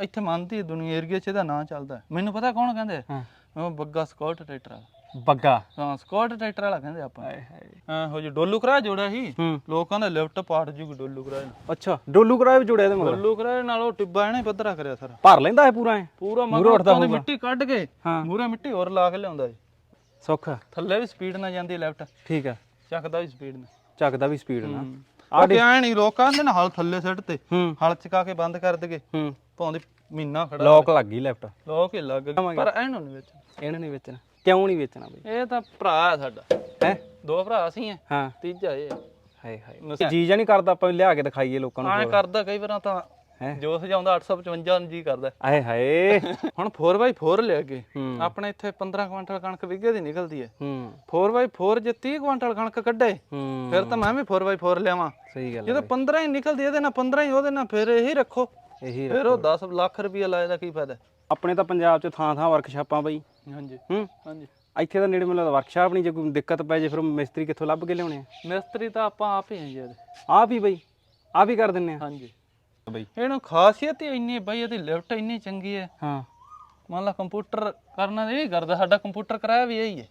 ਇੱਥੇ ਮੰਨਦੀ ਦੁਨੀਆ ਏਰੀਆ 'ਚ ਇਹਦਾ ਨਾਂ ਚੱਲਦਾ। ਮੈਨੂੰ ਪਤਾ ਕੌਣ ਕਹਿੰਦੇ ਹਾਂ। ਉਹ ਬੱਗਾ ਸਕਾਟ ਟਰੈਕਟਰ ਵਾਲਾ। ਬੱਗਾ। ਹਾਂ ਸਕਾਟ ਟਰੈਕਟਰ ਵਾਲਾ ਕਹਿੰਦੇ ਆਪਾਂ। ਹਾਏ ਹਾਏ। ਹਾਂ ਹੋ ਜੀ ਡੋਲੂ ਕਰਾ ਜੋੜਿਆ ਸੀ ਹੂੰ। ਲੋਕਾਂ ਦਾ ਲਿਫਟ ਪਾੜ ਜੂਗੀ ਡੋਲੂ ਕਰਾ ਨਾਲ। ਅੱਛਾ ਡੋਲੂ ਕਰਾਇਆ ਵੀ ਜੁੜਿਆ ਇਹਦੇ ਮਗਰ? ਡੋਲੂ ਕਰਾ ਨਾਲ ਉਹ ਟਿੱਬਾ ਇਹਨੇ ਪੱਧਰਾ ਕਰਿਆ ਸਾਰਾ। ਭਰ ਲੈਂਦਾ ਹੈ ਪੂਰਾ ਐ ਪੂਰਾ ਮਗਰ ਹੋਊਗਾ। ਮਿੱਟੀ ਕੱਢ ਕੇ ਹਾਂ। ਮੂਰੇ ਮਿੱਟੀ ਹੋਰ ਲਾ ਕੇ ਲਿਆਉਂਦਾ ਜੀ ਸੁੱਖ। ਥੱਲੇ ਵੀ ਸਪੀਡ ਨਾਲ ਜਾਂਦੀ ਲੈਫਟ। ਠੀਕ ਹੈ। ਚੱਕਦਾ ਵੀ ਸਪੀਡ ਨਾਲ। ਚੱਕਦਾ ਵੀ ਸਪੀਡ ਨਾਲ। ਆ ਕੇ ਐ ਨਹੀਂ ਲੋਕਾਂ ਦੇ ਨਾ ਹਲ ਥੱਲੇ ਸਿੱਟ ਤੇ ਹਲ ਚਕਾ ਕੇ ਬੰਦ ਕਰ ਦਗੇ। ਹੂੰ। ਭਾਉਂਦੀ ਮਹੀਨਾ ਖੜਾ ਲੋਕ ਲੱਗ ਗਈ ਲੈਫਟ ਲੋਕ ਹੀ ਲੱਗ ਗਏ ਪਰ ਇਹਨੂੰ ਨਹੀਂ ਵਿੱਚ ਇਹਨਾਂ ਨੇ ਵੇਚਣਾ। ਕਿਉਂ ਨਹੀਂ ਵੇਚਣਾ ਬਈ? ਇਹ ਤਾਂ ਭਰਾ ਹੈ ਸਾਡਾ। ਹੈ? ਦੋ ਭਰਾ ਅਸੀਂ ਆ। ਹਾਂ। ਤੀਜਾ ਇਹ ਹਾਏ ਹਾਏ। ਜੀ ਜਾਂ ਨਹੀਂ ਕਰਦਾ ਆਪਾਂ ਲਿਆ ਕੇ ਦਿਖਾਈਏ ਲੋਕਾਂ ਨੂੰ ਆਏ ਕਰਦਾ ਕਈ ਵਾਰਾਂ ਤਾਂ ਹੈਂ? ਜੋ ਸਜਾਉਂਦਾ 855 ਜੀ ਕਰਦਾ। ਆਏ ਹਾਏ। ਹੁਣ 4x4 ਲਿਆ ਕੇ ਹੂੰ। ਆਪਣੇ ਇੱਥੇ 15 ਕੁਇੰਟਲ ਕਣਕ ਵਿਗੇ ਦੀ ਨਿਕਲਦੀ ਹੈ। ਹੂੰ। 4x4 ਜੇ 30 ਕੁਇੰਟਲ ਕਣਕ ਕੱਢੇ ਹੂੰ। ਫਿਰ ਤਾਂ ਮੈਂ ਵੀ 4x4 ਲਿਆਵਾਂ। ਸਹੀ ਗੱਲ ਜਦੋਂ 15 ਹੀ ਨਿਕਲਦੀ ਇਹਦੇ ਨਾਲ 15 ਹੀ ਉਹਦੇ ਨਾਲ ਫਿਰ ਇਹੀ ਰੱਖੋ। ਹੈ। ਇਹੀ ਫਿਰ ਉਹ 10 ਲੱਖ ਰੁਪਇਆ ਲਾਏ ਦਾ ਕੀ ਫਾਇਦਾ? ਆਪਣੇ ਤਾਂ ਪੰਜਾਬ 'ਚ ਥਾਂ ਥਾਂ ਵਰਕਸ਼ਾਪਾਂ ਬਈ। ਹਾਂਜੀ। ਹੂੰ? ਹਾਂਜੀ। ਇੱਥੇ ਤਾਂ ਨੇੜੇ ਮਿਲਦਾ ਵਰਕਸ਼ਾਪ ਨਹੀਂ ਜੇ ਕੋਈ ਦਿੱਕਤ ਪੈ ਜੇ ਫਿਰ ਮਿਸਤਰੀ ਕਿੱਥੋਂ ਲੱਭ ਕੇ ਲਿਆਉਣੇ ਆ? ਮਿਸਤਰੀ ਤਾਂ ਆਪਾਂ ਆਪ ਹੀ ਹਾਂ ਜੀ ਆਪ ਹੀ ਬਈ ਆਪ ਹੀ ਕਰ ਦਿੰਨੇ ਆ। ਹਾਂਜੀ। ਬਈ। ਇਹਨੂੰ ਖਾਸੀਅਤ ਹੀ ਇੰਨੀ ਬਈ ਇਹਦੀ ਲਿਫਟ ਇੰਨੀ ਚੰਗੀ ਹੈ ਹਾਂ। ਮੰਨ ਲਾ ਕੰਪਿਊਟਰ ਕਰਨਾ ਇਹ ਕਰਦਾ ਸਾਡਾ ਕੰਪਿਊਟਰ ਕਰਾਇਆ ਵੀ ਇਹੀ ਹੈ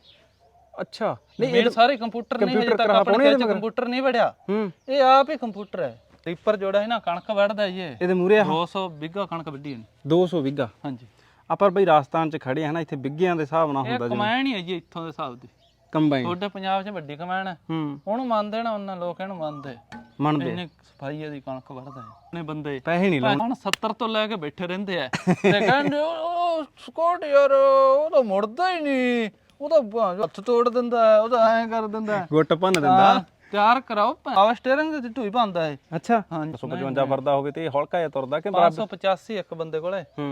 ਅੱਛਾ। ਮੇਰੇ ਸਾਰੇ ਕੰਪਿਊਟਰ ਨਹੀਂ ਹਜੇ ਤੱਕ ਆਪਣੇ ਕੰਪਿਊਟਰ ਨਹੀਂ ਵੜਿਆ। ਹੂੰ। ਇਹ ਆਪ ਹੀ ਕੰਪਿਊਟਰ ਹੈ। ਰੀਪਰ ਜੋੜਾ ਹੈ ਨਾ ਕਣਕ ਵੜਦਾ ਜੀ ਇਹ ਇਹਦੇ ਮੂਰੇ 200 ਬਿੱਗਾ ਕਣਕ ਵੱਢੀ ਇਹਨੇ। 200 ਵਿਗਾ ਹਾਂਜੀ। ਆਪਾਂ ਬਈ ਰਾਜਸਥਾਨ 'ਚ ਖੜੇ ਆ ਨਾ ਇੱਥੇ ਬਿੱਗਿਆਂ ਦੇ ਹਿਸਾਬ ਨਾਲ ਇਹ ਹੁੰਦਾ ਕਮਾਇਣ ਹੀ ਹੈ ਜੀ ਇੱਥੋਂ ਦੇ ਹਿਸਾਬ ਦੀ। ਕੰਬਾਈਨ। ਤੁਹਾਡੇ ਪੰਜਾਬ 'ਚ ਵੱਡੀ ਕਮਾਇਣ ਹੈ। ਹੂੰ। ਉਹਨੂੰ ਮੰਨਦੇ ਨਾ ਉਹਨਾਂ ਲੋਕ ਇਹਨੂੰ ਮੰਨਦੇ। ਮੰਨਦੇ। ਇਹਨੇ ਸਫ਼ਾਈ ਇਹਦੀ ਕਣਕ ਵੜਦਾ ਹੈ ਆਪਣੇ ਬੰਦੇ। ਪੈਸੇ ਨਹੀਂ ਹੁਣ 70 ਤੋਂ ਲੈ ਕੇ ਬੈਠੇ ਰਹਿੰਦੇ ਆ। ਤੇ ਕਹਿੰਦੇ ਉਹ ਸਕਾਟ ਯਾਰ ਉਹ ਤਾਂ ਮੁੜਦਾ ਹੀ ਨਹੀਂ। ਉਹ ਤਾਂ ਹੱਥ ਤੋੜ ਦਿੰਦਾ ਹੈ ਉਹ ਤਾਂ ਐਂ ਕਰ ਦਿੰਦਾ ਹੈ। ਗੁੱਟ ਭੰਨ ਦਿੰਦਾ। ਹਾਂ, ਤਿਆਰ ਕਰਾਓ ਪਾਵਰ ਸਟੀਅਰਿੰਗ ਤੇ ਢੂਈ ਪਾਉਂਦਾ ਹੈ ਅੱਛਾ। ਹਾਂਜੀ। 155 ਫਰਦਾ ਹੋਵੇ ਤੇ ਇਹ ਹੌਲਕਾ ਜਿਹਾ ਤੁਰਦਾ ਕਿ ਬਰਾਬਰ? 585 ਇੱਕ ਬੰਦੇ ਕੋਲੇ। ਹੂੰ।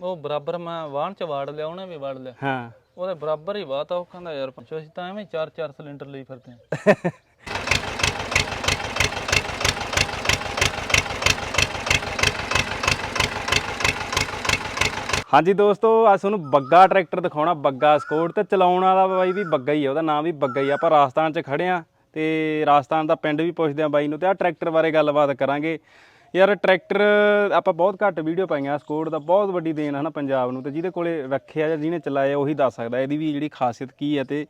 ਉਹ ਬਰਾਬਰ ਮੈਂ ਵਾਹਣ ਚ ਵਾੜ ਲਿਆ ਉਹਨੇ ਵੀ ਵਾੜ ਲਿਆ। ਹਾਂ। ਉਹਦੇ ਬਰਾਬਰ ਹੀ ਬਾਤ ਆ ਉਹ ਕਹਿੰਦਾ ਯਾਰ ਪੰਚੋ ਅਸੀਂ ਤਾਂ ਐਵੇਂ ਚਾਰ ਚਾਰ ਸਿਲੰਡਰ ਲਈ ਫਿਰਦੇ ਆ ਹਾਂਜੀ ਦੋਸਤੋ ਅੱਜ ਤੁਹਾਨੂੰ ਬੱਗਾ ਟਰੈਕਟਰ ਦਿਖਾਉਣਾ ਬੱਗਾ ਸਕੋਟ ਤੇ ਚਲਾਉਣ ਵਾਲਾ ਬਾਈ ਵੀ ਬੱਗਾ ਹੀ ਆ ਉਹਦਾ ਨਾਮ ਵੀ ਬੱਗਾ ਹੀ ਆ। ਆਪਾਂ ਰਾਜਸਥਾਨ 'ਚ ਖੜੇ ਆ। ਤੇ ਰਾਜਸਥਾਨ ਦਾ ਪਿੰਡ ਵੀ ਪੁੱਛਦੇ ਆ ਬਾਈ ਨੂੰ ਤੇ ਆ ਟਰੈਕਟਰ ਬਾਰੇ ਗੱਲਬਾਤ ਕਰਾਂਗੇ। ਯਾਰ ਟਰੈਕਟਰ ਆਪਾਂ ਬਹੁਤ ਘੱਟ ਵੀਡੀਓ ਪਾਈਆਂ ਸਕੋਟ ਦਾ ਬਹੁਤ ਵੱਡੀ ਦੇਣ ਹੈ ਨਾ ਪੰਜਾਬ ਨੂੰ ਤੇ ਜਿਹਦੇ ਕੋਲੇ ਰੱਖਿਆ ਜਾਂ ਜਿਹਨੇ ਚਲਾਇਆ ਉਹੀ ਦੱਸ ਸਕਦਾ ਇਹਦੀ ਵੀ ਜਿਹੜੀ ਖਾਸੀਅਤ ਕੀ ਹੈ ਤੇ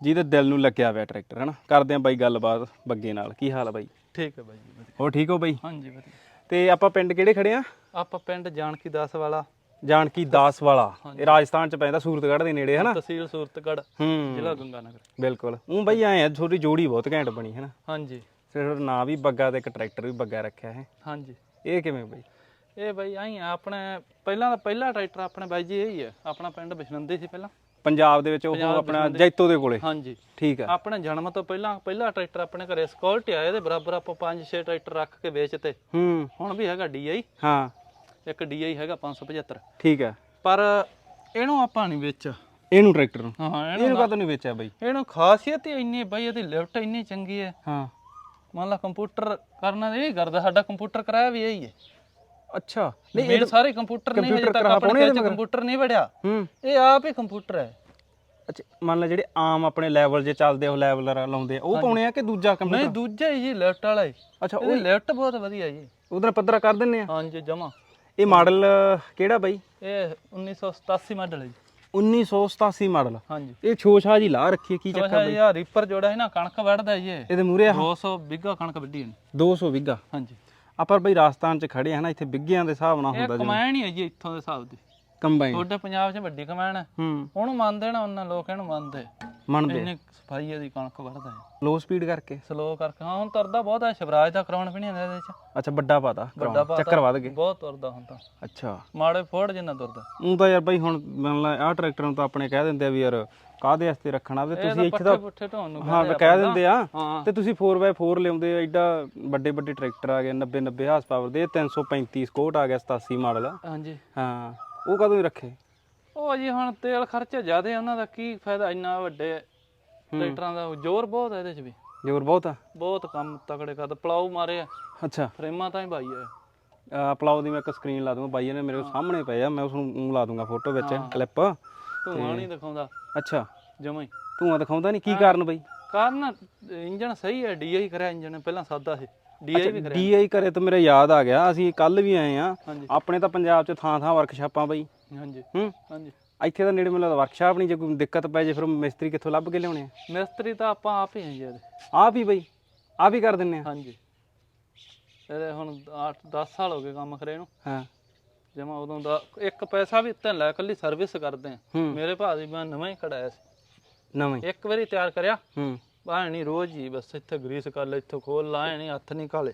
ਜਿਹਦੇ ਦਿਲ ਨੂੰ ਲੱਗਿਆ ਹੋਇਆ ਟਰੈਕਟਰ ਹੈ ਨਾ ਕਰਦੇ ਆ ਬਾਈ ਗੱਲਬਾਤ ਬੱਗੇ ਨਾਲ ਕੀ ਹਾਲ ਆ ਬਾਈ? ਠੀਕ ਹੈ ਬਾਈ ਜੀ ਠੀਕ ਹੋ ਬਾਈ? ਹਾਂਜੀ ਵਧੀਆ। ਤੇ ਆਪਾਂ ਪਿੰਡ ਕਿਹੜੇ ਖੜੇ ਆ? ਆਪਾਂ ਪਿੰਡ ਜਾਨਕੀ ਦਾਸ ਵਾਲਾ। ਜਾਨਕੀ ਦਾਸ ਵਾਲਾ। ਇਹ ਰਾਜਸਥਾਨ ਚ ਪੈਂਦਾ ਸੂਰਤਗੜ੍ਹ ਦੇ ਨੇੜੇ ਹੈ ਨਾ ਤਹਿਸੀਲ ਸੂਰਤਗੜ੍ਹ ਹੂੰ। ਜ਼ਿਲ੍ਹਾ ਗੰਗਾਨਗਰ। ਬਿਲਕੁਲ। ਉਹ ਬਈ ਆਏ ਆ ਛੋਟੀ ਜੋੜੀ ਬਹੁਤ ਘੈਂਟ ਬਣੀ ਹੈ ਨਾ ਹਾਂਜੀ ਸਿਰ ਨਾਂ ਵੀ ਬੱਗਾ ਤੇ ਇੱਕ ਟਰੈਕਟਰ ਵੀ ਬੱਗਾ ਰੱਖਿਆ ਹੈ। ਹਾਂਜੀ। ਇਹ ਕਿਵੇਂ ਬਈ? ਇਹ ਬਾਈ ਆਈ ਆਪਣੇ ਪਹਿਲਾਂ ਦਾ ਪਹਿਲਾ ਟਰੈਕਟਰ ਆਪਣੇ ਬਾਈ ਜੀ ਇਹੀ ਹੈ ਆਪਣਾ ਪਿੰਡ ਬਿਸ਼ਨੰਦੀ ਸੀ ਪਹਿਲਾਂ। ਪੰਜਾਬ ਦੇ ਵਿੱਚ ਉਹ ਆਪਣਾ ਜੈਤੋ ਦੇ ਕੋਲੇ। ਹਾਂਜੀ। ਠੀਕ ਆ। ਆਪਣੇ ਜਨਮ ਤੋਂ ਪਹਿਲਾਂ ਪਹਿਲਾ ਟਰੈਕਟਰ ਆਪਣੇ ਘਰੇ ਸਕਿਉਰਟੀ ਆਇਆ ਇਹਦੇ ਬਰਾਬਰ ਆਪਾਂ 5-6 ਟਰੈਕਟਰ ਰੱਖ ਕੇ ਵੇਚਤੇ। ਹੂੰ। ਹੁਣ ਵੀ ਹੈਗਾ DI ਹਾਂ। ਇੱਕ DI ਹੈਗਾ 575 ਠੀਕ ਆ ਪਰ ਇਹਨੂੰ ਆਪਾਂ ਨਹੀਂ ਵੇਚ ਇਹਨੂੰ ਟਰੈਕਟਰ ਨੂੰ? ਹਾਂ ਇਹਨੂੰ ਕਦੋਂ ਨਹੀਂ ਵੇਚਿਆ ਬਈ? ਇਹਨੂੰ ਖਾਸੀਅਤ ਹੀ ਇੰਨੀ ਬਈ ਇਹਦੀ ਲਿਫਟ ਇੰਨੀ ਚੰਗੀ ਹੈ। ਹਾਂ। ਮੰਨ ਲਾ ਕੰਪਿਊਟਰ ਕਰਨਾ ਇਹ ਕਰਦਾ ਸਾਡਾ ਕੰਪਿਊਟਰ ਕਰਾਇਆ ਵੀ ਇਹੀ ਹੈ। ਅੱਛਾ। ਨਹੀਂ ਇਹ ਸਾਰੇ ਕੰਪਿਊਟਰ ਨਹੀਂ ਹਜੇ ਤੱਕ ਆਪਣੇ ਕੰਪਿਊਟਰ ਨਹੀਂ ਵੜਿਆ। ਹੂੰ। ਇਹ ਆਪ ਹੀ ਕੰਪਿਊਟਰ ਹੈ। ਅੱਛਾ ਮੰਨ ਲੈ ਜਿਹੜੇ ਆਮ ਆਪਣੇ ਲੈਵਲ ਜੇ ਚੱਲਦੇ ਉਹ ਲੈਵਲਰ ਲਾਉਂਦੇ ਆ ਉਹ ਪਾਉਣੇ ਆ ਕਿ ਦੂਜਾ ਕੰਪਿਊਟਰ? ਨਹੀਂ ਦੂਜਾ ਹੀ ਜੀ ਲੈਫਟ ਵਾਲਾ ਹੀ। ਅੱਛਾ ਇਹ ਲੈਫਟ ਬਹੁਤ ਵਧੀਆ ਜੀ। ਉਹਦੇ ਨਾਲ ਪੱਧਰਾ ਕਰ ਦਿੰਨੇ ਆ? ਹਾਂਜੀ ਜਮਾ। ਇਹ ਮਾਡਲ ਕਿਹੜਾ ਬਈ? ਇਹ 1987 ਮਾਡਲ ਹੈ ਜੀ। 1987 ਮਾਡਲ। ਹਾਂਜੀ। ਇਹ ਛੋਛਾ ਜੀ ਲਾ ਰੱਖੀ ਹੈ, ਕੀ ਚੱਕਰ ਅੱਛਾ ਇਹ ਰੀਪਰ ਜੋੜਾ ਹੈ ਨਾ ਕਣਕ ਵੜਦਾ ਜੀ ਇਹ। ਇਹਦੇ ਮੂਰੇ 200 ਬਿੱਗਾ ਕਣਕ ਵੱਢੀ ਇਹਨੇ। 200 ਵਿਗਾ ਹਾਂਜੀ। ਆਪਾਂ ਬਈ ਰਾਜਸਥਾਨ ਚ ਖੜੇ ਆ ਨਾ ਇੱਥੇ ਬਿੱਗਿਆਂ ਦੇ ਹਿਸਾਬ ਨਾਲ ਇਹ ਹੁੰਦਾ ਕਮਾਇਣ ਹੀ ਹੈ ਜੀ ਇੱਥੋਂ ਦੇ ਹਿਸਾਬ ਦੀ। ਕੰਬਾਈਨ। ਤੁਹਾਡੇ ਪੰਜਾਬ 'ਚ ਵੱਡੀ ਕਮਾਇਣ ਹੈ। ਹੂੰ। ਉਹਨੂੰ ਮੰਨਦੇ ਨਾ ਉਹਨਾਂ ਲੋਕ ਇਹਨੂੰ ਮੰਨਦੇ। ਮੰਨਦੇ। ਇਹਨੇ ਸਫ਼ਾਈ ਇਹਦੀ ਕਣਕ ਵੜਦਾ ਹੈ ਲੋ ਸਪੀਡ ਕਰਕੇ? ਸਲੋ ਕਰਕੇ। ਹਾਂ ਹੁਣ ਤੁਰਦਾ ਬਹੁਤ ਹੈ ਸ਼ਿਵਰਾਜ ਦਾ ਕਰਾਉਣ ਵੀ ਨਹੀਂ ਹੁੰਦਾ ਇਹਦੇ 'ਚ। ਅੱਛਾ ਵੱਡਾ ਪਾਤਾ ਵੱਡਾ ਕਰਾਉਣ। ਪਾਤਾ। ਚੱਕਰ ਵੱਧ ਗਏ। ਬਹੁਤ ਤੁਰਦਾ ਹੁਣ ਤਾਂ। ਅੱਛਾ। ਮਾੜੇ ਫੋੜ ਜਿੰਨਾ ਤੁਰਦਾ। ਉਹ ਤਾਂ ਯਾਰ ਬਈ ਹੁਣ ਮੰਨ ਲਾ ਆਹ ਟਰੈਕਟਰ ਨੂੰ ਤਾਂ ਆਪਣੇ ਕਹਿ ਦਿੰਦੇ ਆ ਵੀ ਯਾਰ ਕਾਹਦੇ ਵਾਸਤੇ ਰੱਖਣਾ ਵੀ ਤੁਸੀਂ ਇੱਥੇ ਤਾਂ ਪੁੱਠੇ ਢੋਣ ਨੂੰ ਹਾਂ ਵੀ ਕਹਿ ਦਿੰਦੇ ਆ। ਹਾਂ। ਤੇ ਤੁਸੀਂ 4x4 ਲਿਆਉਂਦੇ ਆ ਐਡਾ ਵੱਡੇ ਵੱਡੇ ਟਰੈਕਟਰ ਆ ਗਏ 90 90 ਹਾਰਸ ਪਾਵਰ ਦੇ ਇਹ 335 ਸਕੋਟ ਆ ਗਿਆ 87 ਮਾਡਲ। ਹਾਂਜੀ। ਹਾਂ। ਉਹ ਕਦੋਂ ਹੀ ਰੱਖੇ? ਉਹ ਜੀ ਹੁਣ ਤੇਲ ਖਰਚਾ ਜ਼ਿਆਦੇ ਉਹਨਾਂ ਦਾ ਕੀ ਫਾਇਦਾ ਇੰਨਾ ਵੱਡੇ ਟਰੈਕਟਰਾਂ ਦਾ? ਜ਼ੋਰ ਬਹੁਤ ਹੈ ਇਹਦੇ 'ਚ ਵੀ। ਜ਼ੋਰ ਬਹੁਤ ਆ? ਬਹੁਤ ਕੰਮ ਤਕੜੇ ਕਰਦਾ ਪਲਾਉ ਮਾਰੇ ਆ। ਅੱਛਾ। ਫਰੇਮਾਂ ਤਾਂ ਹੀ ਭਾਈ ਆ। ਆ ਪਲਾਉ ਦੀ ਮੈਂ ਇੱਕ ਸਕਰੀਨ ਲਾ ਦੂੰਗਾ। ਬਾਈ ਨੇ ਮੇਰੇ ਸਾਹਮਣੇ ਪਏ ਆ ਮੈਂ ਉਸ ਨੂੰ ਲਾ ਦੂੰਗਾ ਫੋਟੋ ਵਿੱਚ ਕਲਿੱਪ ਧੂਆਂ ਨਹੀਂ ਦਿਖਾਉਂਦਾ। ਅੱਛਾ। ਜਮਾਂ ਹੀ। ਧੂਆਂ ਦਿਖਾਉਂਦਾ ਨਹੀਂ? ਕੀ ਕਾਰਨ ਬਈ? ਕਾਰਨ ਇੰਜਨ ਸਹੀ ਹੈ ਡੀਆਈ ਕਰਿਆ ਇੰਜਨ ਪਹਿਲਾਂ ਸਾਦਾ ਸੀ। ਡੀਆਈ ਵੀ ਕਰਿਆ। ਡੀਆਈ ਕਰੇ ਤਾਂ ਮੇਰਾ ਯਾਦ ਆ ਗਿਆ ਅਸੀਂ ਕੱਲ ਵੀ ਆਏ ਆ ਹਾਂਜੀ। ਆਪਣੇ ਤਾਂ ਪੰਜਾਬ 'ਚ ਥਾਂ ਥਾਂ ਵਰਕਸ਼ਾਪਾਂ ਬਈ। ਹਾਂਜੀ। ਹੂੰ? ਹਾਂਜੀ। ਇੱਥੇ ਤਾਂ ਨੇੜੇ ਮੈਨੂੰ ਲੱਗਦਾ ਵਰਕਸ਼ਾਪ ਨਹੀਂ ਜੇ ਕੋਈ ਦਿੱਕਤ ਪੈ ਜੇ ਫਿਰ ਮਿਸਤਰੀ ਕਿੱਥੋਂ ਲੱਭ ਕੇ ਲਿਆਉਣੇ ਮਿਸਤਰੀ ਤਾਂ ਆਪਾਂ ਆਪ ਹੀ ਹਾਂ ਜੀ ਇਹਦੇ। ਆਪ ਹੀ ਬਈ ਆਪ ਹੀ ਕਰ ਦਿੰਨੇ ਆ। ਹਾਂਜੀ। ਇਹਦੇ ਹੁਣ 8 10 ਸਾਲ ਹੋ ਗਏ ਕੰਮ ਕਰੇ ਨੂੰ। ਹਾਂ। ਜਮਾ ਉਦੋਂ ਦਾ ਇੱਕ ਪੈਸਾ ਵੀ ਉੱਤੇ ਲੈ ਕੱਲੀ ਸਰਵਿਸ ਕਰਦੇ ਆ। ਹੂੰ। ਮੇਰੇ ਭਾਅ ਦੀ ਮੈਂ ਨਵਾਂ ਹੀ ਕਢਾਇਆ ਸੀ। ਨਵਾਂ ਹੀ। ਇੱਕ ਵਾਰੀ ਤਿਆਰ ਕਰਿਆ। ਹੂੰ। ਨਹੀਂ ਰੋਜ਼ ਹੀ ਬਸ ਇੱਥੇ ਗਰੀਸ ਕਰ ਲੈ ਇੱਥੋਂ ਖੋਲ ਲਾਏ ਨਹੀਂ ਹੱਥ ਨਹੀਂ ਕਾਲੇ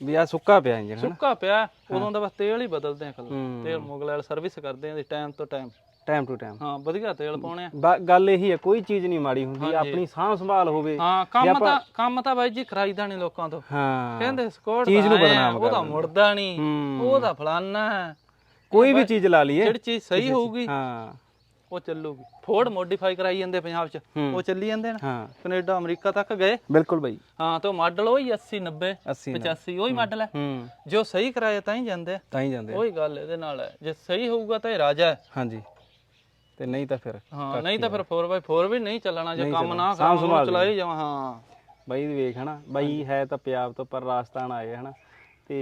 ਵੀ ਆ ਸੁੱਕਾ ਪਿਆ ਇੰਜਨ ਹਨਾ? ਸੁੱਕਾ ਪਿਆ ਉਦੋਂ ਦਾ ਬਸ ਤੇਲ ਹੀ ਬਦਲਦੇ ਆ ਕੱਲ ਤੇਲ ਮੁਗਲ ਵਾਲ ਸਰਵਿਸ ਕਰਦੇ ਆ ਟਾਈਮ ਤੋਂ ਟਾਈਮ ਟਾਈਮ ਟੂ ਟਾਈਮ ਹਾਂ ਵਧੀਆ ਤੇਲ ਪਾਉਣੇ ਆ। ਗੱਲ ਇਹੀ ਹੈ ਕੋਈ ਚੀਜ਼ ਨਹੀਂ ਮਾੜੀ ਹੁੰਦੀ ਆਪਣੀ ਸਾਂਭ ਸੰਭਾਲ ਹੋਵੇ। ਹਾਂ ਕੰਮ ਤਾਂ ਕੰਮ ਤਾਂ ਬਾਈ ਜੀ ਕਰਾਈਦਾ ਨਹੀਂ ਲੋਕਾਂ ਤੋਂ। ਹਾਂ। ਕਹਿੰਦੇ ਸਕੋਟ ਚੀਜ਼ ਨੂੰ ਬਦਨਾਮ ਉਹਦਾ ਮੁੜਦਾ ਨਹੀਂ ਉਹਦਾ ਫਲਾਨਾ। ਕੋਈ ਵੀ ਚੀਜ਼ ਲਾ ਲਈਏ। ਜਿਹੜੀ ਚੀਜ਼ ਸਹੀ ਹੋਊਗੀ। ਹਾਂ। ਉਹ ਚੱਲੂਗੀ। ਫੋਰਡ ਮੋਡੀਫਾਈ ਕਰਾਈ ਜਾਂਦੇ ਪੰਜਾਬ 'ਚ। ਹੂੰ। ਉਹ ਚੱਲੀ ਜਾਂਦੇ ਨੇ। ਹਾਂ। ਕੈਨੇਡਾ ਅਮਰੀਕਾ ਤੱਕ ਗਏ। ਬਿਲਕੁਲ ਬਈ। ਹਾਂ ਤੇ ਉਹ ਮਾਡਲ ਉਹੀ 80 90 80 85 ਉਹੀ ਮਾਡਲ ਹੈ। ਹੂੰ। ਜੋ ਸਹੀ ਕਰਾਏ ਤਾਂ ਹੀ ਜਾਂਦੇ। ਆ ਤਾਂ ਹੀ ਜਾਂਦੇ। ਆ। ਉਹੀ ਗੱਲ ਇਹਦੇ ਨਾਲ ਹੈ। ਜੇ ਸਹੀ ਹੋਊਗਾ ਤਾਂ ਇਹ ਰਾਜਾ ਹੈ। ਹਾਂਜੀ। ਤੇ ਨਹੀਂ ਤਾਂ ਫਿਰ ਹਾਂ ਨਹੀਂ ਤਾਂ ਫਿਰ 4x4 ਵੀ ਨਹੀਂ ਚੱਲਣਾ। ਜੇ ਕੰਮ ਨਾ ਕਰਾਂ ਚਲਾਈ ਜਾਵਾਂ ਹਾਂ। ਬਾਈ ਦੀ ਵੇਖ ਹਨਾ। ਬਾਈ ਹੈ ਤਾਂ ਪੰਜਾਬ ਤੋਂ ਪਰ ਰਾਜਸਥਾਨ ਆਏ ਹਨਾ। ਤੇ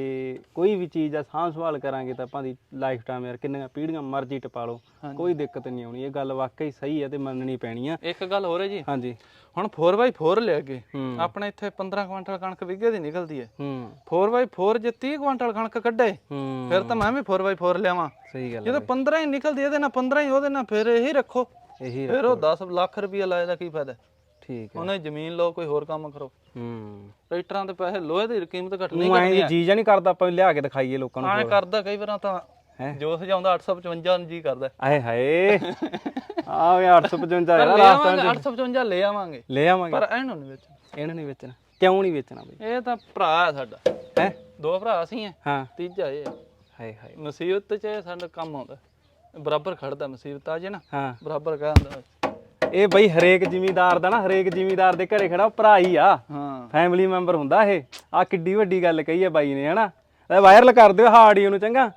ਕੋਈ ਵੀ ਚੀਜ਼ ਆ ਸਾਂਭ ਸੰਭਾਲ ਕਰਾਂਗੇ ਤਾਂ ਆਪਾਂ ਦੀ ਲਾਈਫ ਟਾਈਮ ਯਾਰ ਕਿੰਨੀਆਂ ਪੀੜ੍ਹੀਆਂ ਮਰਜ਼ੀ ਟਪਾ ਲਓ ਕੋਈ ਦਿੱਕਤ ਨਹੀਂ ਆਉਣੀ ਇਹ ਗੱਲ ਵਾਕਈ ਸਹੀ ਹੈ ਤੇ ਮੰਨਣੀ ਪੈਣੀ ਆ। ਇੱਕ ਗੱਲ ਹੋਰ ਹੈ ਜੀ। ਹਾਂਜੀ। ਹੁਣ 4x4 ਲਿਆ ਕੇ ਆਪਣੇ ਇੱਥੇ 15 ਕੁਇੰਟਲ ਕਣਕ ਵਿਗੇ ਦੀ ਨਿਕਲਦੀ ਹੈ। ਹੂੰ। 4x4 ਜੇ 30 ਕੁਇੰਟਲ ਕਣਕ ਕੱਢੇ ਫਿਰ ਤਾਂ ਮੈਂ ਵੀ 4x4 ਲਿਆਵਾਂ। ਸਹੀ ਗੱਲ ਜਦੋਂ 15 ਹੀ ਨਿਕਲਦੀ ਇਹਦੇ ਨਾਲ 15 ਹੀ ਉਹਦੇ ਨਾਲ ਫਿਰ ਇਹੀ ਰੱਖੋ। ਇਹੀ ਫਿਰ ਉਹ 10 ਲੱਖ ਰੁਪਏ ਲਾਏ ਦਾ ਕੀ ਫਾਇਦਾ? ਠੀਕ ਹੈ। ਉਹਨੇ ਜ਼ਮੀਨ ਲਓ ਕੋਈ ਹੋਰ ਕੰਮ ਕਰੋ। ਹੂੰ। ਟਰੈਕਟਰਾਂ ਦੇ ਪੈਸੇ ਲੋਹੇ ਦੀ ਕੀਮਤ ਘਟ ਨਹੀਂ ਉਹ ਐਂ ਜੀ ਜਾਂ ਨਹੀਂ ਕਰਦਾ ਆਪਾਂ ਲਿਆ ਕੇ ਦਿਖਾਈਏ ਲੋਕਾਂ ਨੂੰ ਐਂ ਕਰਦਾ ਕਈ ਵਾਰਾਂ ਤਾਂ ਹੈਂ? ਜੋਸ਼ ਜਾਉਂਦਾ 855 ਜੀ ਕਰਦਾ। ਆਏ ਹਾਏ। ਆ ਵੇ 855 ਪਰ ਯਾਰ ਆਵਾਂਗੇ 855 ਲੈ ਆਵਾਂਗੇ। ਲੈ ਆਵਾਂਗੇ। ਪਰ ਇਹਨੂੰ ਨਹੀਂ ਵੇਚਣਾ। ਇਹਨਾਂ ਨਹੀਂ ਵੇਚਣਾ। ਕਿਉਂ ਨਹੀਂ ਵੇਚਣਾ ਬਈ? ਇਹ ਤਾਂ ਭਰਾ ਹੈ ਸਾਡਾ। ਹੈ? ਦੋ ਭਰਾ ਅਸੀਂ ਆ ਹਾਂ। ਤੀਜਾ ਇਹ ਹੈ। ਹਾਏ ਹਾਏ। ਮੁਸੀਬਤ 'ਚ ਸਾਡਾ ਕੰਮ ਆਉਂਦਾ। ਬਰਾਬਰ ਖੜਦਾ ਮੁਸੀਬਤ ਆ ਜੇ ਨਾ। ਹਾਂ। ਬਰਾਬਰ ਕਹਿੰਦਾ ਇਹ ਬਈ ਹਰੇਕ ਜ਼ਿਮੀਦਾਰ ਦਾ ਨਾ ਹਰੇਕ ਜ਼ਿਮੀਦਾਰ ਦੇ ਘਰੇ ਖੜਾ ਭਰਾ ਹੀ ਆ। ਹਾਂ। ਫੈਮਿਲੀ ਮੈਂਬਰ ਹੁੰਦਾ ਇਹ। ਆ ਕਿੱਡੀ ਵੱਡੀ ਗੱਲ ਕਹੀ ਹੈ ਬਾਈ ਨੇ ਹਨਾ? ਇਹ ਵਾਇਰਲ ਕਰ ਦਿਓ ਆਡੀਓ ਨੂੰ ਚੰਗਾ।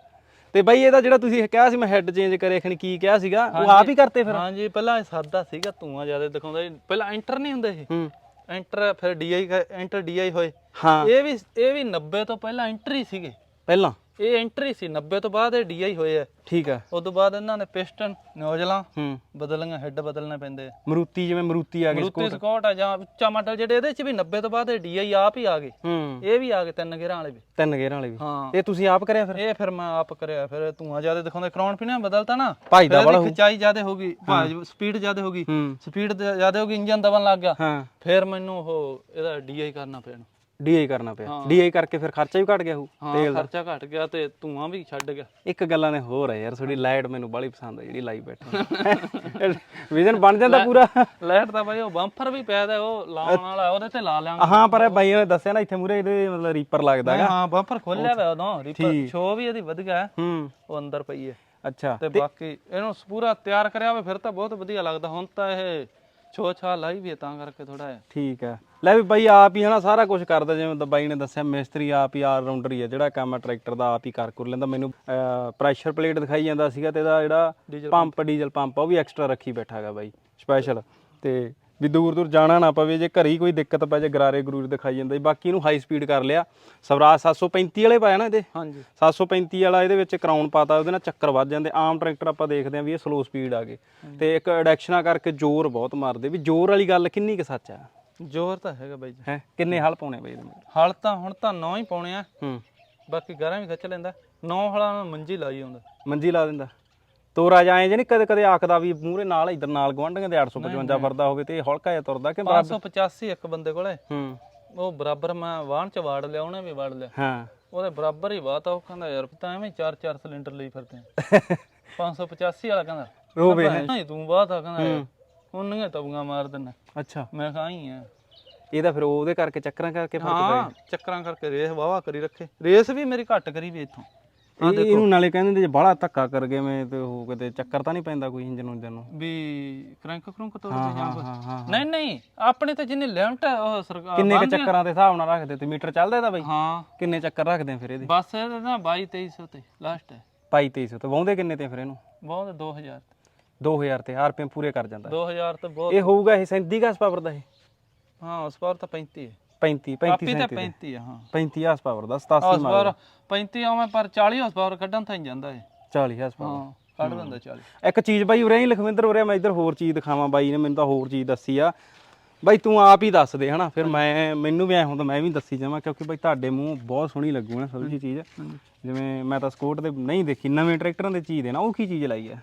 ਤੇ ਬਾਈ ਇਹਦਾ ਜਿਹੜਾ ਤੁਸੀਂ ਕਿਹਾ ਸੀ ਮੈਂ ਹੈੱਡ ਚੇਂਜ ਕਰੇ ਖਣ ਕੀ ਕਿਹਾ ਸੀਗਾ ਉਹ ਆਪ ਹੀ ਕਰਤੇ ਫਿਰ? ਹਾਂਜੀ ਪਹਿਲਾਂ ਇਹ ਸਾਦਾ ਸੀਗਾ ਧੂਆਂ ਜ਼ਿਆਦਾ ਦਿਖਾਉਂਦਾ। ਪਹਿਲਾਂ ਐਂਟਰ ਨਹੀਂ ਹੁੰਦੇ ਸੀ। ਹੂੰ। ਐਂਟਰ ਫਿਰ ਡੀਆਈ ਐਂਟਰ ਡੀਆਈ ਹੋਏ। ਹਾਂ। ਇਹ ਵੀ ਇਹ ਵੀ 90 ਤੋਂ ਪਹਿਲਾਂ ਐਂਟਰੀ ਸੀਗੇ। ਪਹਿਲਾਂ? ਇਹ ਐਂਟਰੀ ਸੀ 90 ਤੋਂ ਬਾਅਦ ਇਹ ਡੀਆਈ ਹੋਏ ਆ। ਠੀਕ ਆ। ਉਸ ਤੋਂ ਬਾਅਦ ਇਹਨਾਂ ਨੇ ਪਿਸਟਨ ਨੋਜ਼ਲਾਂ ਹੂੰ। ਬਦਲਣੀਆਂ ਹੈੱਡ ਬਦਲਣੇ ਪੈਂਦੇ ਆ। ਮਰੂਤੀ ਜਿਵੇਂ ਮਰੂਤੀ ਆ ਗਈ ਮਰੂਤੀ ਸਕਾਟ। ਆ ਜਾਂ ਉੱਚਾ ਮਾਡਲ ਜਿਹੜੇ ਇਹਦੇ ਚ ਵੀ 90 ਤੋਂ ਬਾਅਦ ਇਹ ਡੀਆਈ ਆਪ ਹੀ ਆ ਗਏ। ਹੂੰ। ਇਹ ਵੀ ਆ ਗਏ ਤਿੰਨ ਗੇਰਾਂ ਵਾਲੇ ਵੀ। ਤਿੰਨ ਗੇਅਰਾਂ ਵਾਲੇ ਵੀ। ਹਾਂ। ਇਹ ਤੁਸੀਂ ਆਪ ਕਰਿਆ ਫਿਰ? ਇਹ ਫਿਰ ਮੈਂ ਆਪ ਕਰਿਆ ਫਿਰ ਧੂਆਂ ਜ਼ਿਆਦਾ ਦਿਖਾਉਂਦੇ ਕਰਾਉਣ ਪੀਣਾ ਬਦਲਤਾ ਨਾ। ਭਾਈ ਦਾ ਵਾਲਾ ਖਿਚਾਈ ਜ਼ਿਆਦਾ ਹੋ ਗਈ ਸਪੀਡ ਜ਼ਿਆਦਾ ਹੋ ਗਈ। ਸਪੀਡ ਜ਼ਿਆਦਾ ਹੋ ਗਈ ਇੰਜਨ ਦਬਣ ਲੱਗ ਗਿਆ। ਹਾਂ। ਫਿਰ ਮੈਨੂੰ ਉਹ ਇਹਦਾ ਡੀਆਈ ਕਰਨਾ ਪਿਆ ਇਹਨੂੰ। ਡੀਆਈ ਕਰਨਾ ਪਿਆ। ਡੀਆਈ ਕਰਕੇ ਫਿਰ ਖਰਚਾ ਵੀ ਘਟ ਗਿਆ ਹੋਊ ਹਾਂ ਖਰਚਾ ਘਟ ਗਿਆ ਤੇ ਧੂਆਂ ਵੀ ਛੱਡ ਗਿਆ। ਇੱਕ ਗੱਲਾਂ ਨੇ ਹੋਰ ਹੈ ਯਾਰ ਥੋੜੀ ਲਾਈਟ ਮੈਨੂੰ ਬਾਲੀ ਪਸੰਦ ਹੈ ਜਿਹੜੀ ਲਾਈ ਬੈਠਾ। ਵਿਜ਼ਨ ਬਣ ਜਾਂਦਾ ਪੂਰਾ। ਲਾਈਟ ਤਾਂ ਬਾਈ ਉਹ ਬੰਪਰ ਵੀ ਪਿਆ ਦਾ ਉਹ ਲਾਉਣ ਵਾਲਾ ਉਹਦੇ ਤੇ ਲਾ ਲਿਆਂਗੇ ਹਾਂ ਪਰ ਇਹ ਬਾਈ ਨੇ ਦੱਸਿਆ ਨਾ ਇੱਥੇ ਮੂਰੇ ਇਹਦੇ ਮਤਲਬ ਰੀਪਰ ਲੱਗਦਾ ਹੈਗਾ। ਹਾਂ ਬੰਪਰ ਖੋਲਿਆ ਹੋਇਆ ਉਦੋਂ ਰੀਪਰ ਸ਼ੋ ਵੀ ਇਹਦੀ ਵਧ ਗਿਆ ਹੂੰ। ਉਹ ਅੰਦਰ ਪਈ ਹੈ। ਅੱਛਾ। ਤੇ ਬਾਕੀ ਇਹਨੂੰ ਪੂਰਾ ਤਿਆਰ ਕਰਿਆ ਹੋਵੇ ਫਿਰ ਤਾਂ ਬਹੁਤ ਵਧੀਆ ਲੱਗਦਾ। ਹੁਣ ਤਾਂ ਇਹ ਛੋ ਛਾ ਲਾਈ ਵੀ ਹੈ ਤਾਂ ਕਰਕੇ ਥੋੜਾ ਜਿਹਾ। ਠੀਕ ਹੈ। ਲੈ ਵੀ ਬਾਈ ਆਪ ਹੀ ਹਨਾ ਸਾਰਾ ਕੁਝ ਕਰਦਾ ਜਿਵੇਂ ਤਾਂ ਬਾਈ ਨੇ ਦੱਸਿਆ ਮਿਸਤਰੀ ਆਪ ਹੀ ਆਲ ਰਾਉਂਡਰ ਹੀ ਹੈ ਜਿਹੜਾ ਕੰਮ ਹੈ ਟਰੈਕਟਰ ਦਾ ਆਪ ਹੀ ਕਰ ਕਰ ਲੈਂਦਾ। ਮੈਨੂੰ ਪ੍ਰੈਸ਼ਰ ਪਲੇਟ ਦਿਖਾਈ ਜਾਂਦਾ ਸੀਗਾ ਤੇ ਇਹਦਾ ਜਿਹੜਾ ਪੰਪ ਡੀਜ਼ਲ ਪੰਪ ਉਹ ਵੀ ਐਕਸਟਰਾ ਰੱਖੀ ਬੈਠਾ ਹੈਗਾ ਬਾਈ ਸਪੈਸ਼ਲ ਤੇ ਵੀ ਦੂਰ ਦੂਰ ਜਾਣਾ ਨਾ ਪਵੇ ਜੇ ਘਰੇ ਹੀ ਕੋਈ ਦਿੱਕਤ ਪੈ ਜੇ ਗਰਾਰੇ ਗਰੂਰ ਦਿਖਾਈ ਜਾਂਦਾ ਜੀ। ਬਾਕੀ ਇਹਨੂੰ ਹਾਈ ਸਪੀਡ ਕਰ ਲਿਆ। ਸਵਰਾਜ 735 ਵਾਲੇ ਪਾਇਆ ਨਾ ਇਹਦੇ। ਹਾਂਜੀ। 735 ਵਾਲਾ ਇਹਦੇ ਵਿੱਚ ਕਰਾਉਣ ਪਾਤਾ ਉਹਦੇ ਨਾਲ ਚੱਕਰ ਵੱਧ ਜਾਂਦੇ। ਆਮ ਟਰੈਕਟਰ ਆਪਾਂ ਦੇਖਦੇ ਆਂ ਵੀ ਇਹ ਸਲੋ ਸਪੀਡ ਆ ਗਏ। ਤੇ ਇੱਕ ਐਡੈਕਸ਼ਨਾਂ ਕਰਕੇ ਜ਼ੋਰ ਬਹੁਤ ਮਾਰਦੇ। ਵੀ ਜ਼ੋਰ ਵਾਲੀ ਗੱਲ ਕਿੰਨੀ ਕੁ ਸੱਚ ਆ? ਜ਼ੋਰ ਤਾਂ ਹੈਗਾ ਬਾਈ ਜੀ। ਹੈ? ਕਿੰਨੇ ਹਲ ਪਾਉਣੇ ਬਈ ਇਹਦੇ ਵਿੱਚ? ਹਲ ਤਾਂ ਹੁਣ ਤਾਂ ਨੌ ਹੀ ਪਾਉਣੇ ਆ। ਹੂੰ। ਬਾਕੀ ਗਾਰਾਂ ਵੀ ਖਿੱਚ ਲੈਂਦਾ। ਨੌ ਹਲਾਂ ਨਾਲ ਮੰਜੀ ਲਾਈ ਆਉਂਦਾ। ਮੰਜੀ ਲਾ ਦਿੰਦਾ। ਤੋਰਾ ਜਾਏ ਜੇ ਨਹੀਂ ਕਦੇ ਕਦੇ ਆਖਦਾ ਵੀ ਮੂਹਰੇ ਨਾਲ ਇਧਰ ਨਾਲ ਗਵਾਂਢੀਆਂ ਦੇ 855 ਵਰਦਾ ਹੋਵੇ ਤੇ ਇਹ ਹੌਲਕਾ ਜਿਹਾ ਤੁਰਦਾ ਕਿ 585 ਇੱਕ ਬੰਦੇ ਕੋਲੇ। ਹੂੰ। ਉਹ ਬਰਾਬਰ ਮੈਂ ਵਾਹਣ ਚ ਵਾੜ ਲਿਆ ਉਹਨੇ ਵੀ ਵਾੜ ਲਿਆ। ਹਾਂ। ਉਹਦੇ ਬਰਾਬਰ ਹੀ ਬਾਤ ਆ ਉਹ ਕਹਿੰਦਾ ਯਾਰ ਪਤਾ ਐਵੇਂ 4-4 ਸਿਲੰਡਰ ਲਈ ਫਿਰਦੇ ਆ। 585 ਵਾਲਾ ਕਹਿੰਦਾ ਰੋਵੇ ਨਹੀਂ ਤੂੰ ਬਾਤ ਆ ਕਹਿੰਦਾ ਯਾਰ, ਉਹਨੀਆਂ ਤਬੀਆਂ ਮਾਰ ਦਿੰਦਾ। ਅੱਛਾ। ਮੈਂ ਹੀ ਆ। ਇਹਦਾ ਫਿਰ ਉਹਦੇ ਕਰਕੇ ਚੱਕਰਾਂ ਕਰਕੇ ਫ਼ਰਕ ਹਾਂ ਚੱਕਰਾਂ ਕਰਕੇ ਰੇਸ ਵਾਵਾ ਕਰੀ ਰੱਖੇ। ਰੇਸ ਵੀ ਮੇਰੀ ਘੱਟ ਕਰੀ ਵੀ ਇੱਥੋਂ। ਇਹ- ਇਹਨੂੰ ਨਾਲੇ ਕਹਿੰਦੇ ਜੇ ਬਾਹਲਾ ਧੱਕਾ ਕਰ ਗਏ ਮੈਂ ਤੇ ਉਹ ਕਿਤੇ ਚੱਕਰ ਤਾਂ ਨਹੀਂ ਪੈਂਦਾ ਕੋਈ ਇੰਜਨ ਉਂਜਨ ਨੂੰ। ਵੀ ਕ੍ਰੈਂਕ ਕਰੂੰਕ ਤੋੜਦੇ ਜਾਂ ਹਾਂ ਹਾਂ ਨਹੀਂ ਨਹੀਂ ਆਪਣੇ ਤੇ ਜਿੰਨੇ ਲਿਮਟ ਹੈ ਉਹ ਸਰਕਾਰ ਕਿੰਨੇ ਕ ਚੱਕਰਾਂ ਦੇ ਹਿਸਾਬ ਨਾਲ ਰੱਖਦੇ ਤੇ ਮੀਟਰ ਚੱਲਦਾ ਇਹਦਾ ਬਾਈ? ਹਾਂ। ਕਿੰਨੇ ਚੱਕਰ ਰੱਖਦੇ ਆ ਫਿਰ ਇਹਦੇ? ਬਸ ਇਹਦਾ ਨਾ 22 2300 ਤੇ ਲਾਸਟ ਹੈ। 22 2300 ਤੇ ਵਾਉਂਦੇ ਕਿੰਨੇ ਤੇ ਫਿਰ ਇਹਨੂੰ? ਬਹੁਤ 2000 2000 ਤੇ। ਆਰਪੀਐਮ ਪੂਰੇ ਕਰ ਜਾਂਦਾ। 2000 ਤੇ ਬਹੁਤ ਇਹ ਹੋਊਗਾ ਇਹ 37 ਗਾਸ ਪਾਵਰ ਦਾ ਇਹ? ਹਾਂ ਉਸ ਪਾਰ ਤਾਂ 35 ਹੈ। 35 35 ਕਾਪੀ ਤੇ 37 35 ਆ ਹਾਂ। 35 ਹਾਰਸ ਪਾਵਰ ਦਾ 87 ਹਾਰਸ ਪਾਵਰ 35 ਆਵੇਂ ਪਰ 40 ਹਾਰਸ ਪਾਵਰ ਕੱਢਣ ਤਾਂ ਹੀ ਜਾਂਦਾ ਏ 40 ਹਾਰਸ ਪਾਵਰ। ਹਾਂ ਕੱਢ ਦਿੰਦਾ 40 ਇੱਕ ਚੀਜ਼ ਬਾਈ ਉਰੇ ਹੀ ਲਖਵਿੰਦਰ ਉਰੇ ਮੈਂ ਇੱਧਰ ਹੋਰ ਚੀਜ਼ ਦਿਖਾਵਾਂ ਬਾਈ ਨੇ ਮੈਨੂੰ ਤਾਂ ਹੋਰ ਚੀਜ਼ ਦੱਸੀ ਆ। ਬਾਈ ਤੂੰ ਆਪ ਹੀ ਦੱਸ ਦੇ ਹਨਾ? ਫਿਰ ਮੈਂ ਮੈਨੂੰ ਵੀ ਐ ਹੁੰਦਾ ਮੈਂ ਵੀ ਦੱਸੀ ਜਾਵਾਂ ਕਿਉਂਕਿ ਬਾਈ ਤੁਹਾਡੇ ਮੂੰਹ ਬਹੁਤ ਸੋਹਣੀ ਲੱਗੂ ਨਾ ਚੀਜ਼। ਜਿਵੇਂ ਮੈਂ ਤਾਂ ਸਕੋਟ ਦੇ ਨਹੀਂ ਦੇਖੀ ਨਵੇਂ ਟਰੈਕਟਰਾਂ ਦੇ ਚੀਜ਼ ਦੇ ਨਾ ਉਹ ਕੀ ਚੀਜ਼ ਲਾਈ ਆ?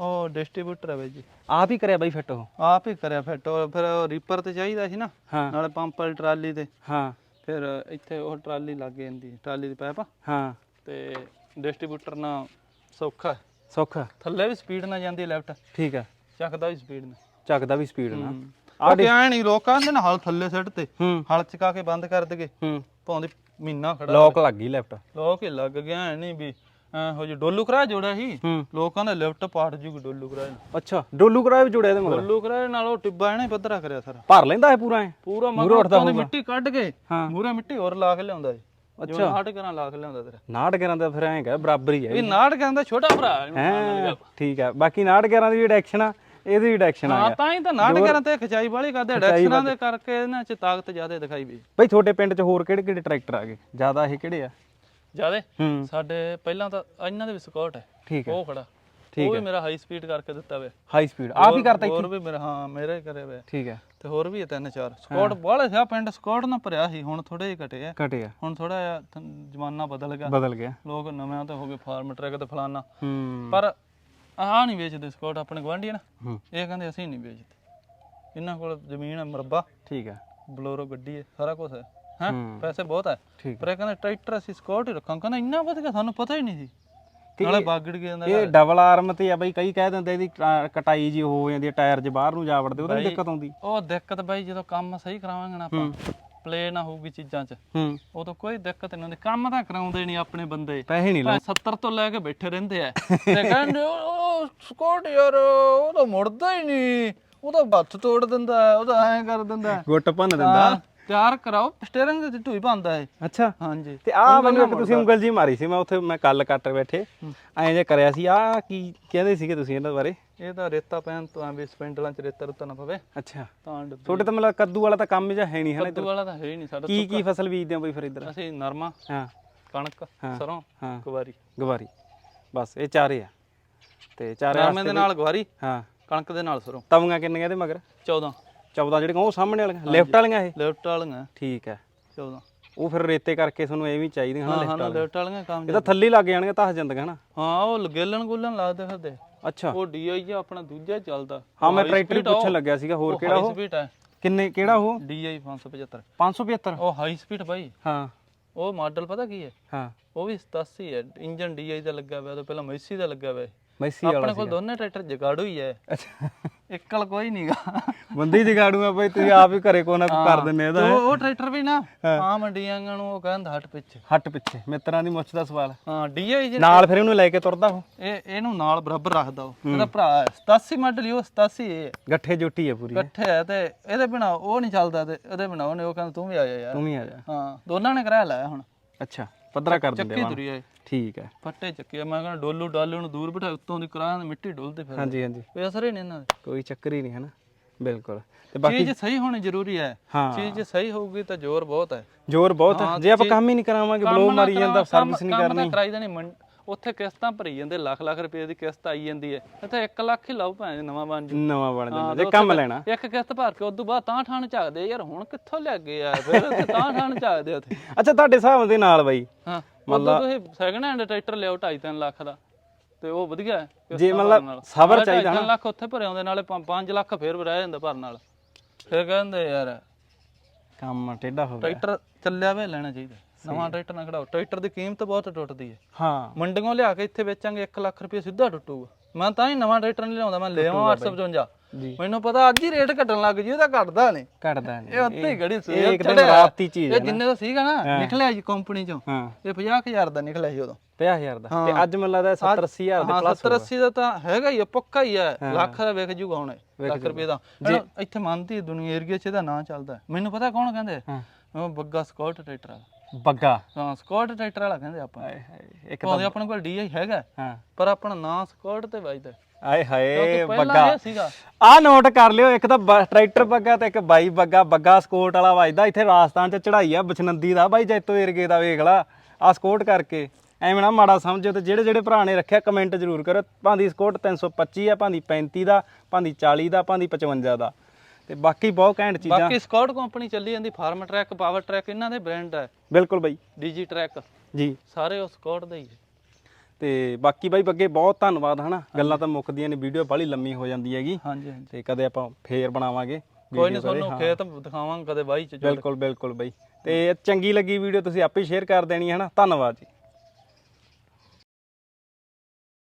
ਉਹ ਡਿਸਟ੍ਰੀਬਿਊਟਰ ਹੈ ਬਾਈ ਜੀ। ਆਪ ਹੀ ਕਰਿਆ ਬਾਈ ਫਿੱਟ ਉਹ? ਆਪ ਹੀ ਕਰਿਆ ਫਿੱਟ। ਉਹ ਫਿਰ ਉਹ ਰੀਪਰ ਤੇ ਚਾਹੀਦਾ ਸੀ ਨਾ। ਹਾਂ। ਨਾਲੇ ਪੰਪ ਵਾਲੀ ਟਰਾਲੀ ਤੇ। ਹਾਂ। ਫਿਰ ਇੱਥੇ ਉਹ ਟਰਾਲੀ ਲੱਗ ਜਾਂਦੀ ਟਰਾਲੀ ਦੀ ਪਾਈਪ ਹਾਂ। ਤੇ ਡਿਸਟ੍ਰੀਬਿਊਟਰ ਨਾਲ ਸੌਖਾ ਹੈ। ਸੁੱਖ। ਥੱਲੇ ਵੀ ਸਪੀਡ ਨਾਲ ਜਾਂਦੀ ਲੈਫਟ ਠੀਕ ਆ ਚੱਕਦਾ ਵੀ ਸਪੀਡ ਨਾਲ। ਚੱਕਦਾ ਵੀ ਸਪੀਡ ਨਾਲ। ਆ ਐ ਨਹੀਂ ਲੋਕਾਂ ਦੇ ਨਾ ਹਲ ਥੱਲੇ ਸਿੱਟ ਤੇ। ਹੂੰ। ਹਲ ਚਕਾ ਕੇ ਬੰਦ ਕਰ ਦਗੇ ਹੂੰ। ਪਾਉਂਦੇ ਮਹੀਨਾ ਖੜਾ ਲੋਕ ਲੱਗ ਗਈ ਲੈਫਟ ਲੋਕ ਹੀ ਲੱਗ ਗਿਆ ਐ ਨਹੀਂ ਵੀ ਹੋ ਜੀ ਡੋਲੂ ਕਰਾ ਜੋੜਿਆ ਸੀ ਹੂੰ। ਲੋਕਾਂ ਦੇ ਲਿਫਟ ਪਾੜ ਜੂਗੀ ਡੋਲੂ ਕਰਾ ਅੱਛਾ ਡੋਲੂ ਕਰਾਇਆ ਵੀ ਜੁੜਿਆ ਇਹਦੇ ਮਗਰ? ਡੋਲੂ ਕਰਾ ਨਾਲ ਉਹ ਟਿੱਬਾ ਇਹਨੇ ਪੱਧਰਾ ਕਰਿਆ ਸਾਰਾ। ਭਰ ਲੈਂਦਾ ਹੈ ਪੂਰਾ ਐ ਪੂਰਾ ਮੂਹਰੋਂ ਉੱਠਦਾ ਮਗਰ ਮਿੱਟੀ ਕੱਢ ਕੇ। ਮੂਰੇ ਮਿੱਟੀ ਹੋਰ ਲਾ ਕੇ ਲਿਆਉਂਦਾ ਜੀ ਅੱਛਾ। ਹਾਟ ਕਰਾਂ ਲਾ ਕੇ ਲਿਆਉਂਦਾ ਤੇਰਾ। 69 ਦਾ ਫਿਰ ਐਂ ਕਹ ਬਰਾਬਰ ਹੀ। ਇਹ ਨਾੜ ਕਹਿੰਦਾ ਛੋਟਾ ਭਰਾ। ਹੈ ਠੀਕ ਹੈ। ਬਾਕੀ 69 ਦੀ ਜਿਹੜੀ ਐਕਸ਼ਨ ਆ ਇਹਦੀ ਵੀ ਐਕਸ਼ਨ ਆ ਹਾਂ ਤਾਂ ਹੀ ਤਾਂ ਨਾੜ ਕਰਾਂ ਤੇ ਖਿਚਾਈ ਵਾਲੀ ਕਰਦੇ ਡੈਕਸ਼ਨਾਂ ਦੇ ਕਰਕੇ ਇਹਨਾਂ ਚ ਤਾਕਤ ਜ਼ਿਆਦਾ ਦਿਖਾਈ ਵੀ। ਬਈ ਤੁਹਾਡੇ ਪਿੰਡ 'ਚ ਹੋਰ ਕਿਹੜੇ ਕਿਹੜੇ ਟਰੈਕਟਰ ਆ ਗਏ? ਜ਼ਿਆਦਾ ਇਹ ਕਿਹੜੇ ਆ? ਜਿਆਦੇ? ਹੂੰ। ਸਾਡੇ ਪਹਿਲਾਂ ਤਾਂ ਇਹਨਾਂ ਦੇ ਵੀ ਸਕਾਟ ਹੈ। ਠੀਕ ਹੈ। ਉਹ ਖੜਾ। ਉਹ ਵੀ ਮੇਰਾ ਹਾਈ ਸਪੀਡ ਕਰਕੇ ਦਿੱਤਾ ਵੇ। ਹਾਈ ਸਪੀਡ ਆਪ ਹੀ ਕਰਤਾ ਹੋਰ ਵੀ ਮੇਰਾ ਹਾਂ ਮੇਰੇ ਹੀ ਕਰੇ ਵੇ। ਠੀਕ ਹੈ। ਤੇ ਹੋਰ ਵੀ ਹੈ ਤਿੰਨ ਚਾਰ। ਸਕਾਟ ਬਾਹਲੇ ਸਿਆ ਪਿੰਡ ਸਕਾਟ ਨਾ ਭਰਿਆ ਸੀ ਹੁਣ ਥੋੜੇ ਜਿਹੇ ਘਟੇ ਆ। ਘਟਿਆ ਹੁਣ ਥੋੜਾ ਜਿਹਾ ਜ਼ਮਾਨਾ ਬਦਲ ਗਿਆ। ਬਦਲ ਗਿਆ। ਲੋਕ ਨਵੇਂ ਤੇ ਹੋ ਗਏ ਫਾਰਮ ਟਰੈਕ ਤੇ ਫਲਾਨਾ। ਹੂੰ। ਪਰ ਆਹ ਨਹੀਂ ਵੇਚਦੇ ਸਕਾਟ ਆਪਣੇ ਗਵਾਂਢੀ ਨਾ। ਹੂੰ। ਇਹ ਕਹਿੰਦੇ ਅਸੀਂ ਨਹੀਂ ਵੇਚਦੇ। ਇਹਨਾਂ ਕੋਲ ਜ਼ਮੀਨ ਹੈ ਮਰਬਾ। ਠੀਕ ਹੈ। ਬਲੋਰੋ ਗੱਡੀ ਹੈ ਸਾਰਾ ਕੁਝ ਹੈ। ਹੈ। ਪੈਸੇ ਬਹੁਤ ਠੀਕ ਪਰ ਇਹ ਕਹਿੰਦੇ ਟਰੈਕਟਰ ਅਸੀਂ ਸਕਾਟ ਹੀ ਰੱਖਾਂ ਕਹਿੰਦਾ ਇੰਨਾ ਵਧੀਆ ਸਾਨੂੰ ਪਤਾ ਹੀ ਨਹੀਂ ਸੀ। ਨਾਲੇ ਬਾਗੜ ਗਿਆ ਜਾਂਦਾ ਇਹ ਡਬਲ ਆਰਮ ਤੇ ਆ ਬਈ ਕਈ ਕਹਿ ਦਿੰਦੇ ਇਹਦੀ ਕਟਾਈ ਜੀ ਹੋ ਜਾਂਦੀ ਹੈ ਟਾਇਰ 'ਚ ਬਾਹਰ ਨੂੰ ਜਾ ਵੜਦੇ ਉਹਦਾ ਦਿੱਕਤ ਆਉਂਦੀ। ਉਹ ਦਿੱਕਤ ਬਾਈ ਜਦੋਂ ਕੰਮ ਸਹੀ ਕਰਾਵਾਂਗੇ ਨਾ ਆਪਾਂ ਪਲੇ ਨਾ ਹੋਊਗੀ ਚੀਜ਼ਾਂ 'ਚ। ਹੂੰ। ਉਦੋਂ ਕੋਈ ਦਿੱਕਤ ਨਹੀਂ ਹੁੰਦੀ। ਕੰਮ ਤਾਂ ਕਰਾਉਂਦੇ ਨਹੀਂ ਆਪਣੇ ਬੰਦੇ। ਪੈਸੇ ਨਹੀਂ ਭਾਵੇਂ 70 ਤੋਂ ਲੈ ਕੇ ਬੈਠੇ ਰਹਿੰਦੇ ਆ। ਤੇ ਕਹਿੰਦੇ ਉਹ ਸਕਾਟ ਯਾਰ ਉਹ ਤਾਂ ਮੁੜਦਾ ਹੀ ਨਹੀਂ। ਉਹ ਤਾਂ ਹੱਥ ਤੋੜ ਦਿੰਦਾ ਉਹ ਤਾਂ ਐਂ ਕਰ ਦਿੰਦਾ। ਗੁੱਟ ਭੰਨ ਦਿੰਦਾ। ਤਿਆਰ ਕਰਾਓ। ਸਟੀਅਰਿੰਗ ਦੇ ਢੂਈ ਪਾਉਂਦਾ ਹੈ ਅੱਛਾ। ਹਾਂਜੀ। ਤੇ ਆ ਮੈਨੂੰ ਇੱਕ ਤੁਸੀਂ ਉਂਗਲ ਜੀ ਮਾਰੀ ਸੀ ਮੈਂ ਉੱਥੇ ਮੈਂ ਕੱਲ ਕੱਟ ਬੈਠੇ। ਐਂ ਜੇ ਕਰਿਆ ਸੀ ਆ ਕੀ ਕਹਿੰਦੇ ਸੀਗੇ ਤੁਸੀਂ ਇਹਨਾਂ ਬਾਰੇ? ਇਹ ਤਾਂ ਰੇਤਾ ਪੈਣ ਤੋਂ ਐ ਵੀ ਸਪਿੰਡਲਾਂ 'ਚ ਰੇਤਾ ਰੁੱਤਾ ਨਾ ਪਵੇ। ਅੱਛਾ। ਤਾਂ ਤੁਹਾਡੇ ਤਾਂ ਮਤਲਬ ਕੱਦੂ ਵਾਲਾ ਤਾਂ ਕੰਮ ਜਿਹਾ ਹੈ ਨਹੀਂ ਹਨਾ ਕੱਦੂ ਵਾਲਾ ਤਾਂ ਹੈ ਹੀ ਨਹੀਂ ਸਾਡਾ ਕੀ ਕੀ ਫਸਲ ਬੀਜਦੇ ਹੋ ਬਈ ਫਿਰ ਇੱਧਰ? ਅਸੀਂ ਨਰਮਾ ਹਾਂ। ਕਣਕ ਸਰੋਂ ਗਵਾਰੀ। ਗਵਾਰੀ। ਬਸ ਇਹ ਚਾਰੇ ਆ। ਤੇ ਚਾਰੇ ਨਰਮੇ ਦੇ ਨਾਲ ਗਵਾਰੀ ਹਾਂ। ਕਣਕ ਦੇ ਨਾਲ ਸਰੋਂ। ਤਵੀਆਂ ਕਿੰਨੀਆਂ ਇਹਦੇ ਮਗਰ? 14 14 ਜਿਹੜੀਆਂ ਉਹ ਸਾਹਮਣੇ ਵਾਲੀਆਂ ਲੈਫਟ ਵਾਲੀਆਂ ਇਹ? ਲੈਫਟ ਵਾਲੀਆਂ। ਠੀਕ ਹੈ। 14 ਉਹ ਫਿਰ ਰੇਤੇ ਕਰਕੇ ਤੁਹਾਨੂੰ ਇਹ ਵੀ ਚਾਹੀਦੀਆਂ ਹਨਾ ਹਾਂ ਹਾਂ ਲੈਫਟ ਵਾਲੀਆਂ ਕੰਮ ਇਹ ਤਾਂ ਥੱਲੇ ਹੀ ਲੱਗ ਜਾਣਗੇ ਤਾਂ ਜਾਂਦੀਆਂ ਹਨਾ। ਹਾਂ ਉਹ ਗੇਲਣ ਗੁੱਲਣ ਲਾਦੇ ਫਿਰਦੇ। ਅੱਛਾ। ਉਹ ਡੀਆਈ ਆ ਆਪਣਾ ਦੂਜਾ ਚੱਲਦਾ। ਹਾਂ ਮੈਂ ਟਰੈਕਟਰ ਹੀ ਪੁੱਛਣ ਲੱਗਿਆ ਸੀਗਾ ਹੋਰ ਕਿਹੜਾ ਉਹ? ਸਪੀਡ ਹੈ ਕਿੰਨੇ ਕਿਹੜਾ ਉਹ? ਡੀਆਈ 575 575 ਉਹ ਹਾਈ ਸਪੀਡ ਬਾਈ। ਹਾਂ। ਉਹ ਮਾਡਲ ਪਤਾ ਕੀ ਹੈ? ਹਾਂ। ਉਹ ਵੀ 87 ਹੈ ਇੰਜਨ ਡੀਆਈ ਦਾ ਲੱਗਾ ਹੋਇਆ ਉਹ ਤੋਂ ਪਹਿਲਾਂ ਮੈਸੀ ਦਾ ਲੱਗਾ ਹੋਇਆ। ਮੈਸੀ ਵਾਲਾ ਆਪਣੇ ਕੋਲ ਦੋਨੇ ਟਰੈਕਟਰ ਜਗਾੜੂ ਹੀ ਹੈ। ਅੱਛਾ। ਇੱਕਲ ਕੋਈ ਨਹੀਂਗਾ ਬੰਦੀ ਜਗਾੜੂ ਆ ਬਈ ਤੁਸੀਂ ਆਪ ਹੀ ਘਰੇ ਕੋ ਨਾ ਕੋ ਕਰ ਦਿੰਨੇ ਇਹਦਾ ਉਹ ਟਰੈਕਟਰ ਵੀ ਨਾ ਆਮ ਡੀਆਂਗਾਂ ਨੂੰ ਉਹ ਕਹਿੰਦਾ ਹਟ ਪਿੱਛੇ। ਹੱਟ ਪਿੱਛੇ ਮਿੱਤਰਾਂ ਦੀ ਮੁੱਛ ਦਾ ਸਵਾਲ। ਹਾਂ ਡੀਆਈ ਨਾਲ ਫਿਰ ਇਹਨੂੰ ਲੈ ਕੇ ਤੁਰਦਾ ਉਹ। ਇਹ ਇਹਨੂੰ ਨਾਲ ਬਰਾਬਰ ਰੱਖਦਾ ਉਹ। ਇਹਦਾ ਭਰਾ ਹੈ 87 ਮਾਡਲ ਹੀ ਉਹ 87 ਇਹ ਹੈ। ਗੱਠੇ ਜੁੱਟੀ ਆ ਪੂਰੀ। ਇਕੱਠੇ ਹੈ ਤੇ ਇਹਦੇ ਬਿਨਾ ਉਹ ਨਹੀਂ ਚੱਲਦਾ ਤੇ ਇਹਦੇ ਬਿਨਾ ਉਹਨੇ ਉਹ ਕਹਿੰਦਾ ਤੂੰ ਵੀ ਆ ਜਾ ਯਾਰ। ਤੂੰ ਵੀ ਆ ਜਾ। ਹਾਂ ਦੋਨਾਂ ਨੇ ਕਰਾਇਆ ਲਾਇਆ ਹੁਣ। ਅੱਛਾ। ਪੱਧਰਾ ਕਰ ਦਿੰਦੇ ਚੱਕੀ ਆ ਤੁਰੀ ਆਏ। ਠੀਕ ਹੈ। ਫੱਟੇ ਚੱਕੇ ਮੈਂ ਕਹਿੰਦਾ ਡੋਲੂ ਡਾਲੂ ਨੂੰ ਦੂਰ ਬਿਠਾ ਉੱਤੋਂ ਦੀ ਕਰਾਂ ਮਿੱਟੀ ਡੋਲਦੇ ਫਿਰ ਹਾਂਜੀ ਹਾਂਜੀ। ਕੋਈ ਅਸਰ ਹੀ ਨਹੀਂ ਇਹਨਾਂ ਦਾ। ਕੋਈ ਚੱਕਰ ਹੀ ਨਹੀਂ ਹੈ ਨਾ। ਬਿਲਕੁਲ। ਤੇ ਬਾਕੀ ਚੀਜ਼ ਸਹੀ ਹੋਣੀ ਜ਼ਰੂਰੀ ਹੈ। ਹਾਂ। ਚੀਜ਼ ਸਹੀ ਹੋਊਗੀ ਤਾਂ ਜ਼ੋਰ ਬਹੁਤ ਹੈ। ਜ਼ੋਰ ਬਹੁਤ ਹੈ। ਜੇ ਆਪਾਂ ਕੰਮ ਹੀ ਨਹੀਂ ਕਰਾਵਾਂਗੇ ਬਲੋ ਮਾਰੀ ਜਾਂਦਾ ਸਰਵਿਸ ਨਹੀਂ ਕੰਮ ਕਰਨੀ। ਤਾਂ ਕਰਾਈ ਦੇਣੀ ਉੱਥੇ ਕਿਸ਼ਤਾਂ ਭਰੀ ਜਾਂਦੇ ਲੱਖ ਲੱਖ ਰੁਪਏ ਦੀ ਕਿਸ਼ਤ ਆਈ ਜਾਂਦੀ ਹੈ। ਇੱਥੇ 1 ਲੱਖ ਹੀ ਲਾਓ ਭਾਵੇਂ ਨਵਾਂ ਬਣ ਜੂ ਨਵਾਂ ਬਣ ਜਾਂਦਾ ਜੇ ਕੰਮ ਲੈਣਾ। ਇੱਕ ਕਿਸ਼ਤ ਭਰ ਕੇ ਉਦੋਂ ਬਾਅਦ ਤਾਂ ਠਾਣ ਝਾਕਦੇ ਯਾਰ ਹੁਣ ਕਿੱਥੋਂ ਲੱਗ ਗਏ ਆ ਫਿਰ? ਉੱਥੇ ਤਾਂ ਠਾਣ ਝਾਕਦੇ ਉੱਥੇ। ਅੱਛਾ ਤੁਹਾਡੇ ਹਿਸਾਬ ਦੇ ਨਾਲ ਬਾਈ। ਹਾਂ ਉਦੋਂ ਤੁਸੀਂ ਸੈਕਿੰਡ ਹੈਂਡ ਟਰੈਕਟਰ ਲਿਆਓ 2.5 ਲੱਖ ਦਾ ਤੇ ਉਹ ਵਧੀਆ ਜੇ ਮਤਲਬ। ਸਬਰ ਚਾਹੀਦਾ ਢਾਈ ਤਿੰਨ ਲੱਖ ਉੱਥੇ ਭਰੇ ਆਉਂਦੇ ਨਾਲੇ 5 ਲੱਖ ਫੇਰ ਰਹਿ ਜਾਂਦਾ ਭਰਨ ਨਾਲ। ਫਿਰ ਕਹਿੰਦੇ ਯਾਰ ਕੰਮ ਟੇਢਾ ਹੋ ਗਿਆ। ਟਰੈਕਟਰ ਚੱਲਿਆ ਵੇ ਲੈਣਾ ਚਾਹੀਦਾ। ਨਵਾਂ ਟਰੈਕਟਰ ਨਾ ਖੜਾਓ। ਟਰੈਕਟਰ ਦੀ ਕੀਮਤ ਬਹੁਤ ਟੁੱਟਦੀ ਹੈ। ਹਾਂ। ਮੰਡੀਆਂ ਲਿਆ ਕੇ ਇੱਥੇ ਵੇਚਾਂਗੇ 1 ਲੱਖ ਰੁਪਏ ਸਿੱਧਾ ਟੁੱਟੂਗਾ। ਮੈਂ ਤਾਂ ਹੀ ਨਵਾਂ ਟਰੈਕਟਰ ਨਹੀਂ ਲਿਆਉਂਦਾ ਮੈਂ ਲੈ ਆਵਾਂ 855 ਜੀ। ਮੈਨੂੰ ਪਤਾ ਅੱਜ ਹੀ ਰੇਟ ਘਟਣ ਲੱਗ ਜੀ ਉਹਦਾ ਘਟਦਾ ਨਹੀਂ। ਘਟਦਾ ਨਹੀਂ। ਇਹ ਉੱਤੇ ਹੀ ਗੜੀ ਸੂਈ ਇਹ ਇੱਕਦਮ ਰਾਤੀ ਚੀਜ਼ ਇਹ ਜਿੰਨੇ ਦਾ ਸੀਗਾ ਨਾ ਨਿਕਲਿਆ ਜੀ ਕੰਪਨੀ ਚੋਂ। ਇਹ 50000 ਦਾ ਨਿਕਲਿਆ ਸੀ ਉਦੋਂ। 50000 ਦਾ। ਤੇ ਅੱਜ ਮੈਨੂੰ ਲੱਗਦਾ 70 80000 ਦੇ ਪਲੱਸ 70 80 ਦਾ ਤਾਂ ਹੈਗਾ ਹੀ ਆ ਪੱਕਾ ਹੀ ਹੈ। ਲੱਖ ਦਾ ਵਿਕ ਜੂਗਾ ਹੁਣ ਲੱਖ ਰੁਪਏ ਦਾ। ਇੱਥੇ ਮੰਨਦੀ ਦੁਨੀਆ ਏਰੀਆ 'ਚ ਇਹਦਾ ਨਾਂ ਚੱਲਦਾ। ਮੈਨੂੰ ਪਤਾ ਕੌਣ ਕਹਿੰਦੇ ਬੱਗਾ ਸਕਾਟ ਟਰੈਕਟਰ ਵਾਲਾ ਬੱਗਾ। ਹਾਂ ਸਕਾਟ ਟਰੈਕਟਰ ਵਾਲਾ ਕਹਿੰਦੇ ਆਪਾਂ। ਆਏ ਹਾਏ ਇੱਕ ਭਾਵੇਂ ਆਪਣੇ ਕੋਲ ਡੀਆਈ ਹੈਗਾ ਹਾਂ। ਪਰ ਆਪਣਾ ਨਾਂ ਸਕਾਟ ਤੇ ਵੱਜਦਾ ਆਏ ਹਾਏ ਕਿਉਂਕਿ ਪਹਿਲਾਂ ਬੱਗਾ। ਇਹ ਸੀਗਾ। ਆ ਨੋਟ ਕਰ ਲਿਓ ਇੱਕ ਤਾਂ ਬ- ਟਰੈਕਟਰ ਬੱਗਾ ਤੇ ਇੱਕ ਬਾਈ ਬੱਗਾ। ਬੱਗਾ ਸਕੋਟ ਵਾਲਾ ਵੱਜਦਾ ਇੱਥੇ ਰਾਜਸਥਾਨ ਚ ਚੜਾਈ ਆ ਬਚਨੰਦੀ ਦਾ। ਬਾਈ ਜੈਤੋ ਏਰਗੇ ਦਾ ਵੇਖ ਲਾ ਆ ਸਕੋਟ ਕਰਕੇ। ਐਵੇਂ ਨਾ ਮਾੜਾ ਸਮਝੋ ਤੇ ਜਿਹੜੇ ਜਿਹੜੇ ਭਰਾ ਨੇ ਰੱਖਿਆ ਕਮੈਂਟ ਜ਼ਰੂਰ ਕਰੋ। ਭਾਂਦੀ ਸਕੋਟ 325 ਆ ਭਾਂਦੀ 35 ਦਾ ਭਾਂਦੀ 40 ਦਾ ਭਾਂਦੀ 55 ਦਾ। ਤੇ ਬਾਕੀ ਬਹੁਤ ਘੈਂਟ ਚੀਜ਼ਾਂ। ਬਾਕੀ ਸਕਾਟ ਕੰਪਨੀ ਚੱਲੀ ਜਾਂਦੀ ਫਾਰਮ ਟਰੈਕ ਪਾਵਰ ਟਰੈਕ ਇਹਨਾਂ ਦੇ ਬ੍ਰਾਂਡ ਹੈ। ਬਿਲਕੁਲ ਬਾਈ। ਡੀਜੀ ਟਰੈਕ ਜੀ। ਸਾਰੇ ਉਹ ਸਕਾਟ ਦੇ ਹੀ। ਤੇ ਬਾਕੀ ਬਾਈ ਬੱਗੇ ਬਹੁਤ ਧੰਨਵਾਦ ਹਨਾ? ਗੱਲਾਂ ਤਾਂ ਮੁੱਕਦੀਆਂ ਨੇ ਵੀਡੀਓ ਬਾਹਲੀ ਲੰਮੀ ਹੋ ਜਾਂਦੀ ਹੈਗੀ। ਹਾਂਜੀ ਹਾਂਜੀ। ਤੇ ਕਦੇ ਆਪਾਂ ਫੇਰ ਬਣਾਵਾਂਗੇ ਕੋਈ ਨਹੀਂ ਤੁਹਾਨੂੰ ਖੇਤ ਦਿਖਾਵਾਂਗੇ ਕਦੇ ਬਾਈ ਚ ਬਿਲਕੁਲ ਬਿਲਕੁਲ ਬਾਈ। ਤੇ ਚੰਗੀ ਲੱਗੀ ਵੀਡੀਓ ਤੁਸੀਂ ਆਪੇ ਸ਼ੇਅਰ ਕਰ ਦੇਣੀ ਹੈ ਹਨਾ? ਧੰਨਵਾਦ ਜੀ।